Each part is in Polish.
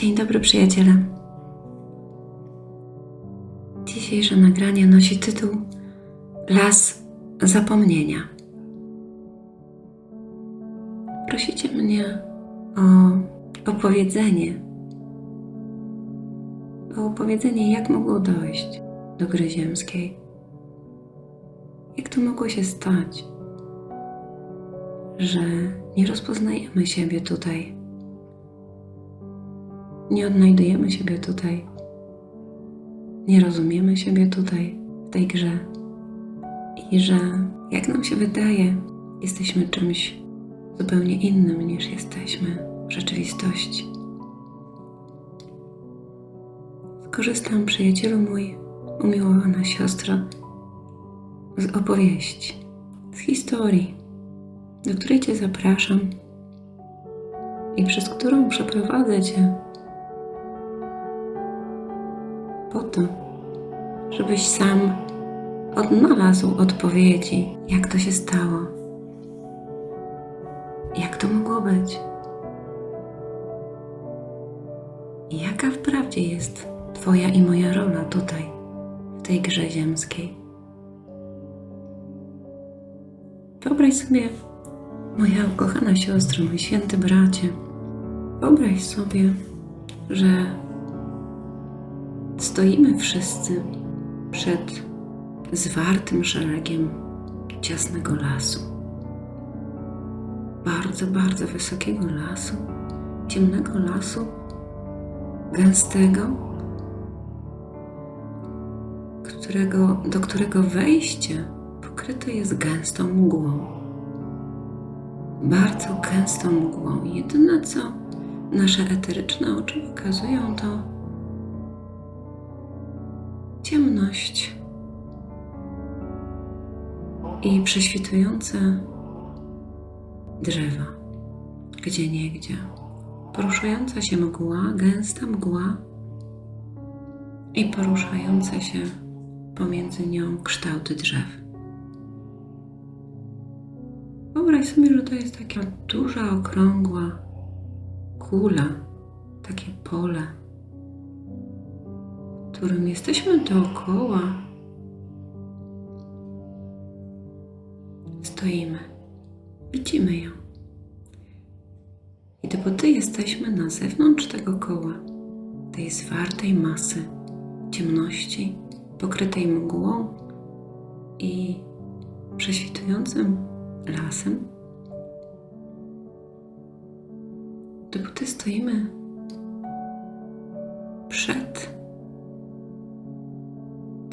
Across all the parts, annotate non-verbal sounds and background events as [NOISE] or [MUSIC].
Dzień dobry, przyjaciele. Dzisiejsze nagranie nosi tytuł Las zapomnienia. Prosicie mnie o opowiedzenie. O opowiedzenie, jak mogło dojść do gry ziemskiej. Jak to mogło się stać, że nie rozpoznajemy siebie tutaj nie odnajdujemy siebie tutaj. Nie rozumiemy siebie tutaj, w tej grze. I że, jak nam się wydaje, jesteśmy czymś zupełnie innym niż jesteśmy w rzeczywistości. Skorzystam, przyjacielu mój, umiłowana siostro, z opowieści, z historii, do której Cię zapraszam i przez którą przeprowadzę Cię po to, żebyś sam odnalazł odpowiedzi, jak to się stało, jak to mogło być i jaka wprawdzie jest Twoja i moja rola tutaj, w tej grze ziemskiej. Wyobraź sobie, moja ukochana siostro, mój święty bracie, wyobraź sobie, że Stoimy wszyscy przed zwartym szeregiem ciasnego lasu. Bardzo, bardzo wysokiego lasu, ciemnego lasu, gęstego, którego, do którego wejście pokryte jest gęstą mgłą. Bardzo gęstą mgłą. Jedyne co nasze eteryczne oczy pokazują to ciemność i prześwitujące drzewa, gdzie niegdzie, poruszająca się mgła, gęsta mgła i poruszające się pomiędzy nią kształty drzew. Wyobraź sobie, że to jest taka duża, okrągła kula, takie pole którym jesteśmy dookoła, stoimy, widzimy ją. I dopóty jesteśmy na zewnątrz tego koła, tej zwartej masy ciemności, pokrytej mgłą i prześwitującym lasem, dopóty stoimy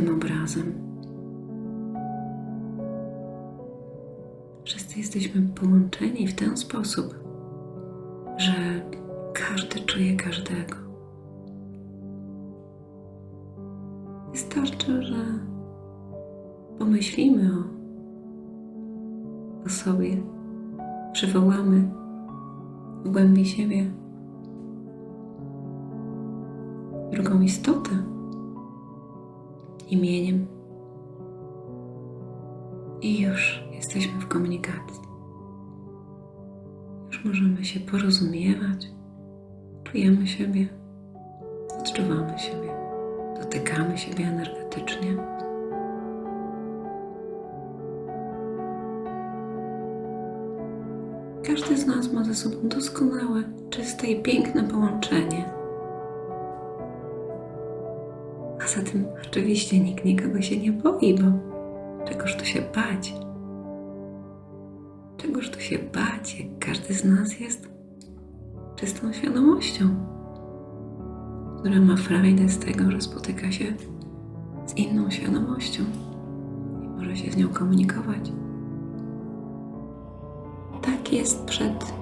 tym obrazem. Wszyscy jesteśmy połączeni w ten sposób, że każdy czuje każdego. Wystarczy, że pomyślimy o, o sobie, przywołamy w głębi siebie drugą istotę imieniem. I już jesteśmy w komunikacji. Już możemy się porozumiewać, czujemy siebie, odczuwamy siebie, dotykamy siebie energetycznie. Każdy z nas ma ze sobą doskonałe, czyste i piękne połączenie Poza tym oczywiście nikt nikogo się nie boi, bo czegoż tu się bać? Czegoż tu się bać, jak każdy z nas jest czystą świadomością, która ma frajdę z tego, że spotyka się z inną świadomością i może się z nią komunikować. Tak jest przed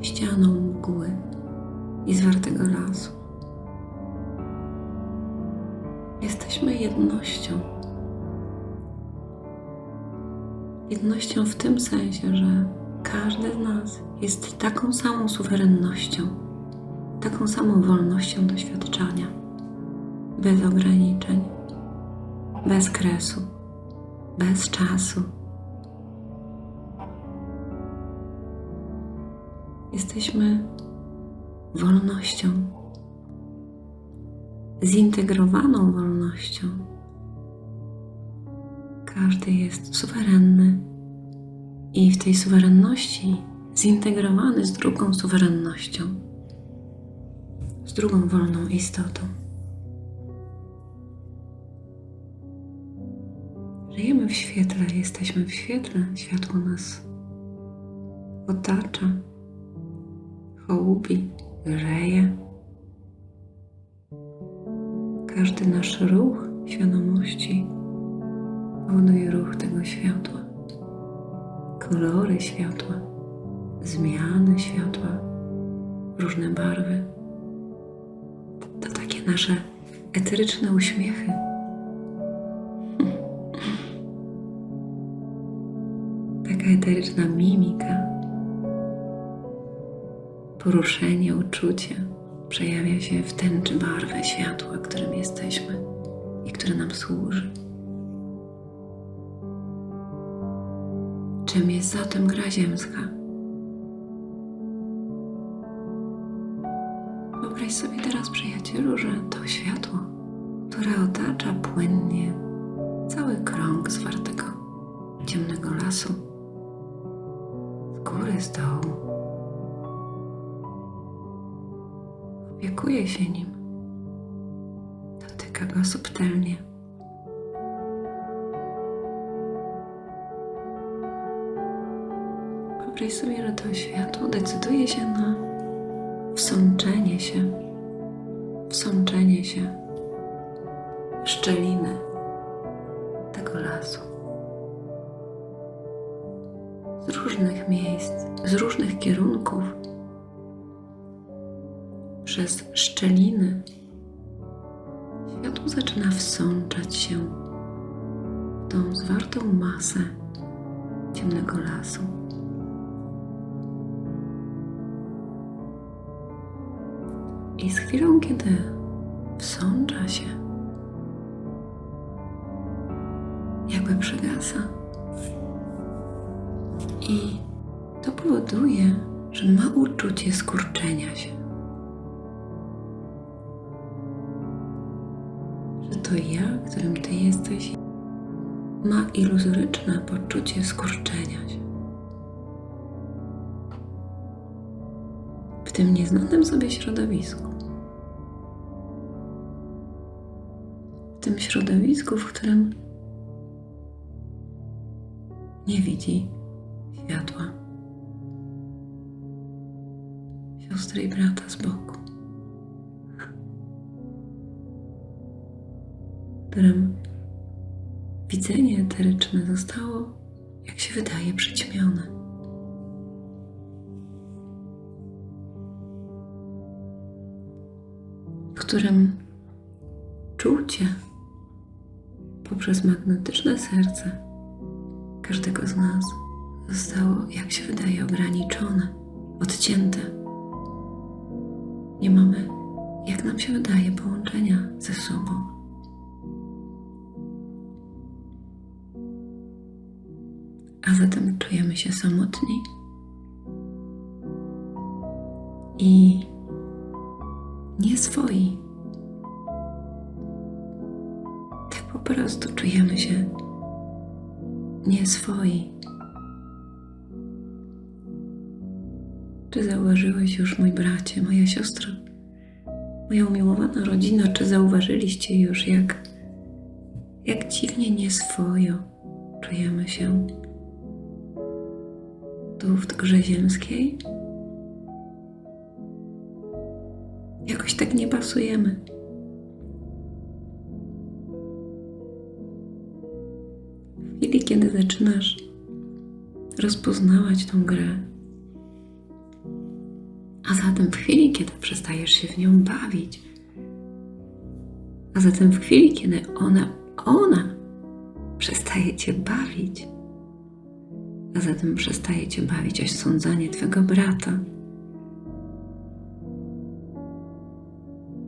ścianą mgły i zwartego lasu. Jesteśmy jednością. Jednością w tym sensie, że każdy z nas jest taką samą suwerennością, taką samą wolnością doświadczania, bez ograniczeń, bez kresu, bez czasu. Jesteśmy wolnością zintegrowaną wolnością. Każdy jest suwerenny i w tej suwerenności zintegrowany z drugą suwerennością, z drugą wolną istotą. Żyjemy w świetle, jesteśmy w świetle, światło nas otacza, hołubi, grzeje. Każdy nasz ruch świadomości powoduje ruch tego światła. Kolory światła, zmiany światła, różne barwy. To takie nasze eteryczne uśmiechy. [LAUGHS] Taka eteryczna mimika, poruszenie, uczucie przejawia się w tęczy barwy światła, którym jesteśmy i które nam służy. Czym jest zatem gra ziemska? Wyobraź sobie teraz, przyjacielu, że to światło, które otacza płynnie cały krąg zwartego ciemnego lasu, z góry, z dołu, opiekuje się nim, dotyka go subtelnie. Wyobraź sobie, że to światło decyduje się na wsączenie się, wsączenie się w szczeliny tego lasu. Z różnych miejsc, z różnych kierunków, przez szczeliny światło zaczyna wsączać się w tą zwartą masę ciemnego lasu. I z chwilą, kiedy wsącza się, jakby przygasa. I to powoduje, że ma uczucie skurczenia się. Że to ja, którym ty jesteś, ma iluzoryczne poczucie skurczenia się. W tym nieznanym sobie środowisku. W tym środowisku, w którym nie widzi światła siostry i brata z boku, którym widzenie eteryczne zostało, jak się wydaje, przyćmione. W którym czucie poprzez magnetyczne serce każdego z nas zostało, jak się wydaje, ograniczone, odcięte. Nie mamy, jak nam się wydaje, połączenia ze sobą. A zatem czujemy się samotni i nieswoi. Tak po prostu czujemy się nieswoi. Czy zauważyłeś już, mój bracie, moja siostra, moja umiłowana rodzina, czy zauważyliście już, jak, jak dziwnie nieswojo czujemy się w grze ziemskiej? Jakoś tak nie pasujemy. W chwili, kiedy zaczynasz rozpoznawać tą grę, a zatem w chwili, kiedy przestajesz się w nią bawić, a zatem w chwili, kiedy ona, ona przestaje cię bawić, a zatem przestaje cię bawić osądzanie twego brata,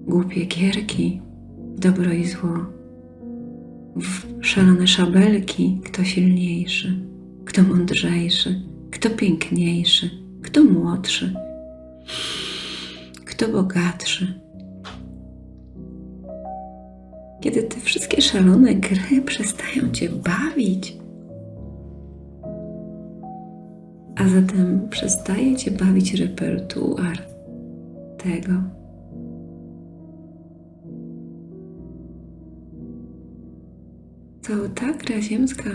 głupie gierki, dobro i zło, szalone szabelki, kto silniejszy, kto mądrzejszy, kto piękniejszy, kto młodszy, kto bogatszy. Kiedy te wszystkie szalone gry przestają cię bawić, a zatem przestaje cię bawić repertuar tego, co ta gra ziemska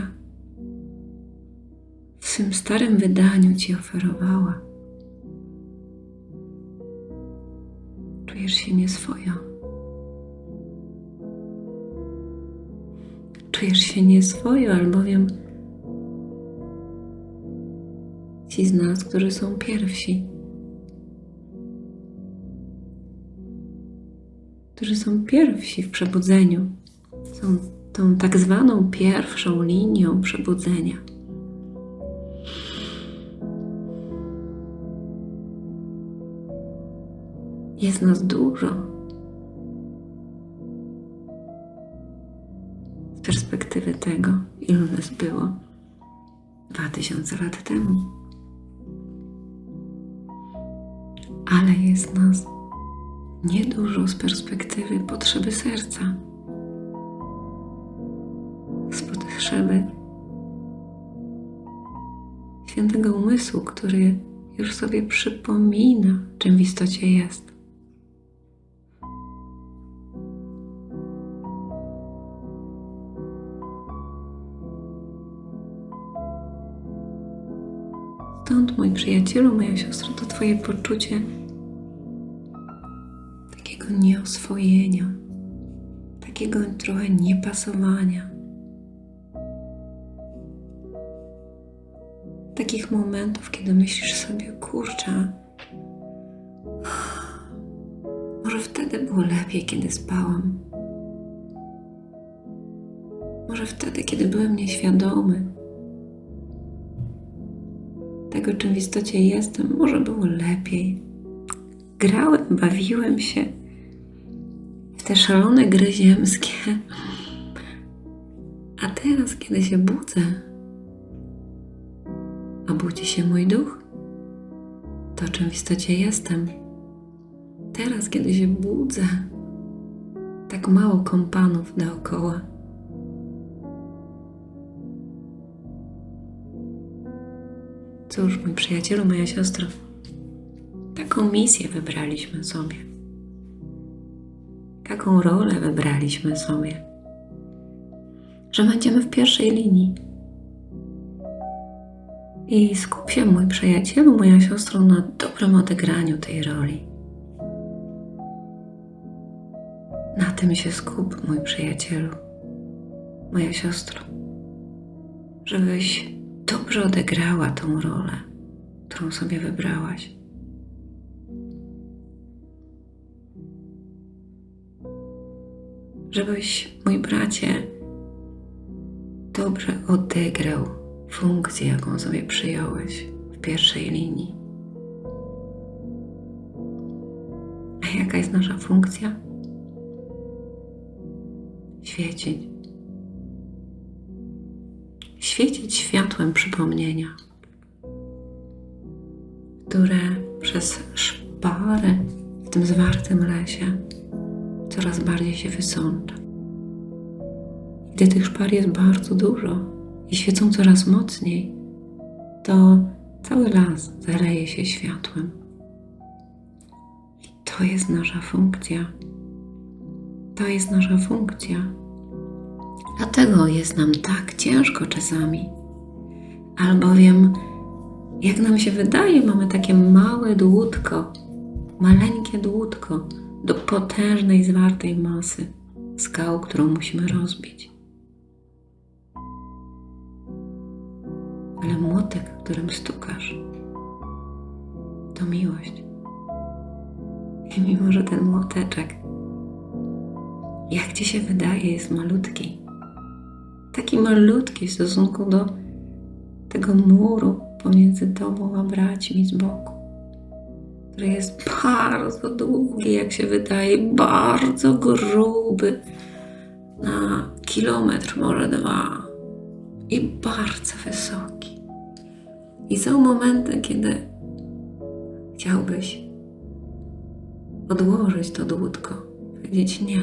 w swym starym wydaniu ci oferowała. Czujesz się nieswojo. Czujesz się nieswojo, albowiem ci z nas, którzy są pierwsi, którzy są pierwsi w przebudzeniu, są tą tak zwaną pierwszą linią przebudzenia. Jest nas dużo. Z perspektywy tego, ilu nas było dwa tysiące lat temu. Ale jest nas niedużo z perspektywy potrzeby serca. Z potrzeby świętego umysłu, który już sobie przypomina, czym w istocie jest. Przyjacielu, moja siostro, to Twoje poczucie takiego nieoswojenia, takiego trochę niepasowania. Takich momentów, kiedy myślisz sobie, kurczę, może wtedy było lepiej, kiedy spałam. Może wtedy, kiedy byłem nieświadomy tego, czym w istocie jestem, może było lepiej. Grałem, bawiłem się w te szalone gry ziemskie. A teraz, kiedy się budzę, a budzi się mój duch, to czym w istocie jestem. Teraz, kiedy się budzę, tak mało kompanów dookoła. Cóż, mój przyjacielu, moja siostro, taką misję wybraliśmy sobie. Taką rolę wybraliśmy sobie, że będziemy w pierwszej linii. I skup się, mój przyjacielu, moja siostro, na dobrym odegraniu tej roli. Na tym się skup, mój przyjacielu, moja siostro, żebyś dobrze odegrała tą rolę, którą sobie wybrałaś. Żebyś, mój bracie, dobrze odegrał funkcję, jaką sobie przyjąłeś w pierwszej linii. A jaka jest nasza funkcja? Świecić świecić światłem przypomnienia, które przez szparę w tym zwartym lesie coraz bardziej się wysącza. Gdy tych szpar jest bardzo dużo i świecą coraz mocniej, to cały las zaleje się światłem. I to jest nasza funkcja. To jest nasza funkcja Dlatego jest nam tak ciężko czasami. Albowiem, jak nam się wydaje, mamy takie małe dłutko, maleńkie dłutko do potężnej, zwartej masy skał, którą musimy rozbić. Ale młotek, którym stukasz, to miłość. I mimo, że ten młoteczek, jak ci się wydaje, jest malutki, taki malutki w stosunku do tego muru pomiędzy tobą a braćmi z boku, który jest bardzo długi, jak się wydaje, bardzo gruby, na kilometr, może dwa, i bardzo wysoki. I są momenty, kiedy chciałbyś odłożyć to dłutko, powiedzieć nie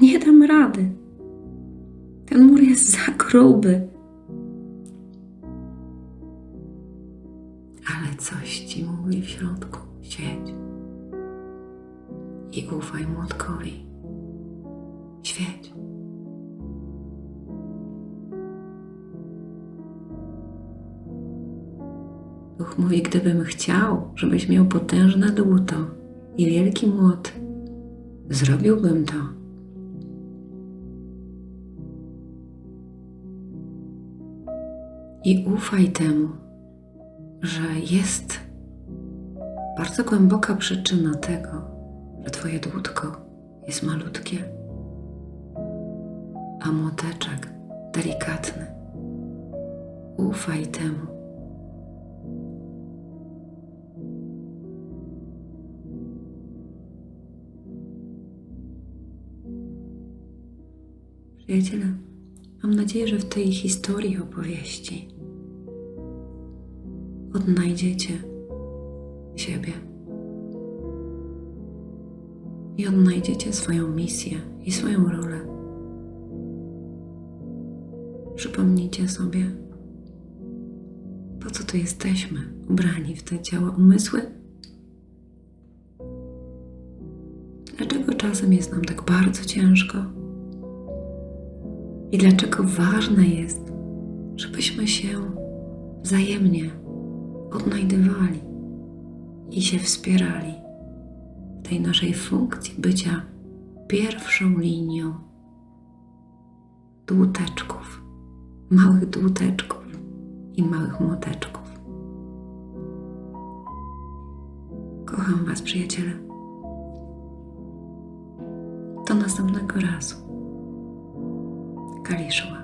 Nie dam rady. Ten mur jest za gruby. Ale coś ci mówi w środku. Świeć. I ufaj młotkowi. Świeć. Duch mówi, gdybym chciał, żebyś miał potężne dłuto i wielki młot, zrobiłbym to. I ufaj temu, że jest bardzo głęboka przyczyna tego, że Twoje dłutko jest malutkie, a młoteczek delikatny. Ufaj temu. Przyjaciele, mam nadzieję, że w tej historii opowieści odnajdziecie siebie i odnajdziecie swoją misję i swoją rolę. Przypomnijcie sobie, po co tu jesteśmy, ubrani w te ciała umysły? Dlaczego czasem jest nam tak bardzo ciężko? I dlaczego ważne jest, żebyśmy się wzajemnie odnajdywali i się wspierali w tej naszej funkcji bycia pierwszą linią dłuteczków, małych dłuteczków i małych młoteczków. Kocham Was, przyjaciele. Do następnego razu. Kaliszła.